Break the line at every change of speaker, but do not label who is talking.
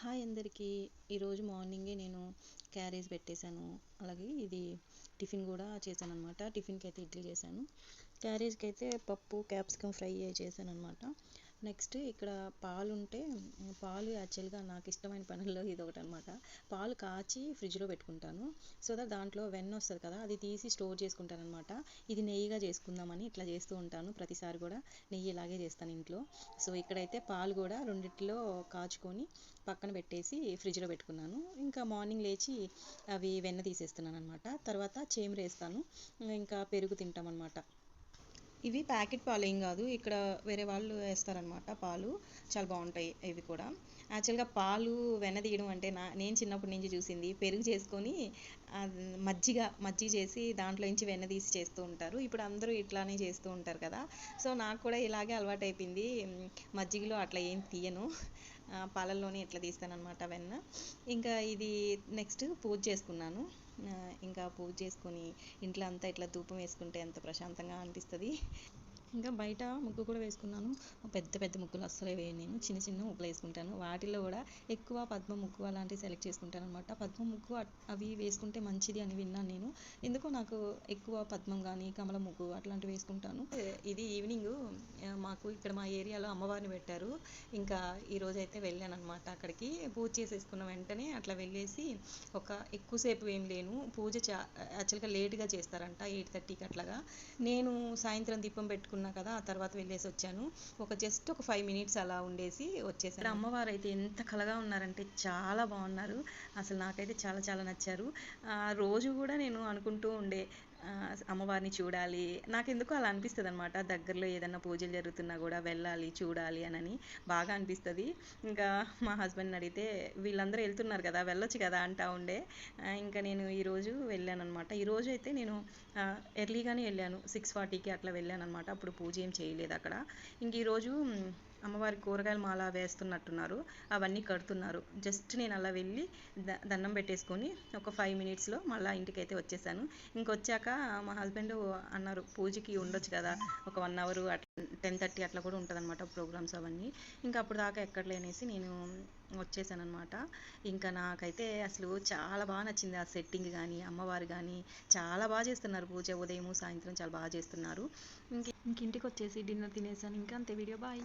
Hi అందరికీ. ఈరోజు మార్నింగే నేను క్యారేజ్ పెట్టేశాను. అలాగే ఇది టిఫిన్ కూడా చేశాను అనమాట టిఫిన్కి అయితే ఇడ్లీ చేశాను. క్యారేజ్కి అయితే పప్పు క్యాప్సికమ్ ఫ్రై చేశాను అనమాట నెక్స్ట్ ఇక్కడ పాలు ఉంటే పాలు యాక్చువల్గా నాకు ఇష్టమైన పనుల్లో ఇది ఒకటి అనమాట పాలు కాచి ఫ్రిడ్జ్లో పెట్టుకుంటాను. సో దట్ దాంట్లో వెన్న వస్తుంది కదా అది తీసి స్టోర్ చేసుకుంటాను అనమాట ఇది నెయ్యిగా చేసుకుందామని ఇట్లా చేస్తూ ఉంటాను ప్రతిసారి కూడా. నెయ్యి ఇలాగే చేస్తాను ఇంట్లో. సో ఇక్కడైతే పాలు కూడా రెండిట్లో కాచుకొని పక్కన పెట్టేసి ఫ్రిడ్జ్లో పెట్టుకున్నాను. ఇంకా మార్నింగ్ లేచి అవి వెన్న తీసేస్తున్నాను అనమాట తర్వాత చేమరేస్తాను. వేస్తాను ఇంకా పెరుగు తింటాం అనమాట ఇవి ప్యాకెట్ పాలు ఏం కాదు ఇక్కడ వేరే వాళ్ళు వేస్తారనమాట పాలు. చాలా బాగుంటాయి ఇవి కూడా. యాక్చువల్గా పాలు వెన్న తీయడం అంటే నా నేను చిన్నప్పటి నుంచి చూసింది పెరుగు చేసుకొని మజ్జిగ మజ్జిగ చేసి దాంట్లో నుంచి వెన్న తీసి చేస్తూ ఉంటారు. ఇప్పుడు అందరూ ఇట్లానే చేస్తూ ఉంటారు కదా. సో నాకు కూడా ఇలాగే అలవాటు అయిపోయింది మజ్జిగలో అట్లా ఏం తీయను. పాలల్లోనే ఇట్లా తీస్తానన్నమాట వెన్న. ఇంకా ఇది నెక్స్ట్ పూజ చేసుకున్నాను. ఇంకా పూజ చేసుకొని ఇంట్లో అంతా ఇట్లా ధూపం వేసుకుంటే ఎంత ప్రశాంతంగా అనిపిస్తుంది. ఇంకా బయట ముగ్గు కూడా వేసుకున్నాను. పెద్ద పెద్ద ముగ్గులు అస్సలే వేయను నేను. చిన్న చిన్న ముగ్గులు వేసుకుంటాను. వాటిలో కూడా ఎక్కువ పద్మ ముగ్గు అలాంటివి సెలెక్ట్ చేసుకుంటాను అనమాట పద్మ ముగ్గు అవి వేసుకుంటే మంచిది అని విన్నాను నేను. ఎందుకో నాకు ఎక్కువ పద్మం కానీ కమల ముగ్గు అట్లాంటివి వేసుకుంటాను. ఇది ఈవినింగ్ మాకు ఇక్కడ మా ఏరియాలో అమ్మవారిని పెట్టారు. ఇంకా ఈరోజు అయితే వెళ్ళాను అనమాట అక్కడికి. పూజ చేసేసుకున్న వెంటనే అట్లా వెళ్ళేసి ఒక ఎక్కువసేపు ఏం లేను. పూజ చా యాక్చువల్గా లేట్గా చేస్తారంట ఎయిట్ థర్టీకి అట్లాగా. నేను సాయంత్రం దీపం పెట్టుకుని అనుకున్నా కదా ఆ తర్వాత వెళ్ళేసి వచ్చాను. ఒక జస్ట్ ఒక ఫైవ్ మినిట్స్ అలా ఉండేసి వచ్చేసాను. అమ్మవారు అయితే ఎంత కలగా ఉన్నారంటే చాలా బాగున్నారు. అసలు నాకైతే చాలా చాలా నచ్చారు. రోజు కూడా నేను అనుకుంటూ ఉండే అమ్మవారిని చూడాలి. నాకు ఎందుకో అలా అనిపిస్తుంది అనమాట దగ్గరలో ఏదైనా పూజలు జరుగుతున్నా కూడా వెళ్ళాలి చూడాలి అని బాగా అనిపిస్తుంది. ఇంకా మా హస్బెండ్ని అడిగితే వీళ్ళందరూ వెళ్తున్నారు కదా వెళ్ళొచ్చు కదా అంటా ఉండే. ఇంకా నేను ఈరోజు వెళ్ళాను అనమాట ఈరోజు అయితే నేను ఎర్లీగానే వెళ్ళాను. సిక్స్ ఫార్టీకి అట్లా వెళ్ళాను అనమాట అప్పుడు పూజ ఏం చేయలేదు అక్కడ. ఇంక ఈరోజు అమ్మవారి కూరగాయలు మాల వేస్తున్నట్టున్నారు. అవన్నీ కడుతున్నారు. జస్ట్ నేను అలా వెళ్ళి దండం పెట్టేసుకొని ఒక ఫైవ్ మినిట్స్లో మళ్ళీ ఇంటికి అయితే వచ్చేసాను. ఇంకొచ్చాక మా హస్బెండ్ అన్నారు పూజకి ఉండొచ్చు కదా ఒక వన్ అవర్ అట్లా టెన్ థర్టీ అట్లా కూడా ఉంటుంది అనమాట ప్రోగ్రామ్స్ అవన్నీ. ఇంకా అప్పుడు దాకా ఎక్కడలేనేసి నేను వచ్చేసాను అనమాట ఇంకా నాకైతే అసలు చాలా బాగా నచ్చింది ఆ సెట్టింగ్ కానీ అమ్మవారు కానీ చాలా బాగా చేస్తున్నారు పూజ. ఉదయం సాయంత్రం చాలా బాగా చేస్తున్నారు. ఇంక ఇంటికి వచ్చేసి డిన్నర్ తినేసాను. ఇంకా అంతే. Video bye.